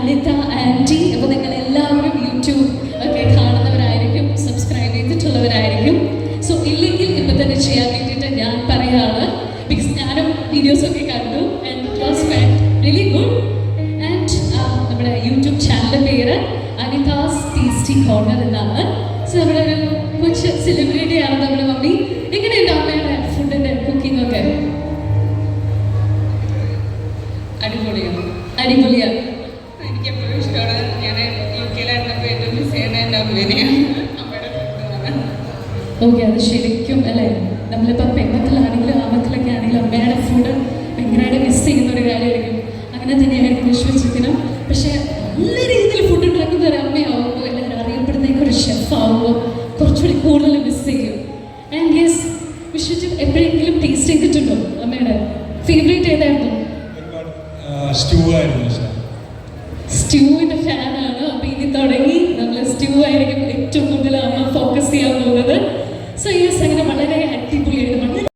Anitha anti അപ്പോൾ നിങ്ങൾ എല്ലാവരും യൂട്യൂബ് ഒക്കെ കാണുന്നവരായിരിക്കും സബ്സ്ക്രൈബ് ചെയ്തിട്ടുള്ളവരായിരിക്കും. സോ ഇല്ലെങ്കിൽ ഇപ്പം തന്നെ ചെയ്യാൻ വേണ്ടിയിട്ട് ഞാൻ പറയുകയാണ്. ബിക്കോസ് ഞാനും വീഡിയോസൊക്കെ കണ്ടു and was really good and നമ്മുടെ യൂട്യൂബ് ചാനലിന്റെ പേര് അനിതാസ് ടേസ്റ്റി കോർണർ എന്നാണ്. സോ നമ്മുടെ ഒരു കൊച്ചു സെലിബ്രിറ്റിയാണ് നമ്മുടെ മമ്മി. എങ്ങനെയുണ്ട് അമ്മയുടെ ഫുഡിന്റെ കുക്കിംഗ് ഒക്കെ? അടിപൊളിയാണ്. അടിപൊളിയാണ്. അമ്മേനെയാണ് ഓക്കെ അത് ശരിക്കും അല്ലേ? നമ്മളിപ്പോൾ പെൺമക്കളാണെങ്കിലും ആമക്കളൊക്കെ ആണെങ്കിലും അമ്മയുടെ ഫുഡ് ഭയങ്കരമായിട്ട് മിസ് ചെയ്യുന്ന ഒരു കാര്യമായിരിക്കും. അങ്ങനെ തന്നെയായിരുന്നു വിശ്വസിക്കണം പക്ഷേ നല്ല രീതിയിൽ ഫുഡ് ഉണ്ടാക്കുന്ന ഒരു അമ്മയാവുമ്പോൾ എല്ലാവരും അറിയപ്പെടുന്നേക്ക് ഒരു ഷെഫ് ആവുമ്പോൾ കുറച്ചുകൂടി കൂടുതൽ മിസ് ചെയ്യും. ആൻഡ് യെസ് വിശ്വജി എപ്പോഴെങ്കിലും ടേസ്റ്റ് ചെയ്തിട്ടുണ്ടോ അമ്മയുടെ? ഫേവറേറ്റ് ഏതായിരുന്നു? സ്റ്റൂ ആയിരുന്നു സ്റ്റൂവിന്റെ ഫാനാണ് അപ്പൊ ഇനി തുടങ്ങി സോ യെസ് അങ്ങനെ വളരെ അടിപൊളിയായിട്ട്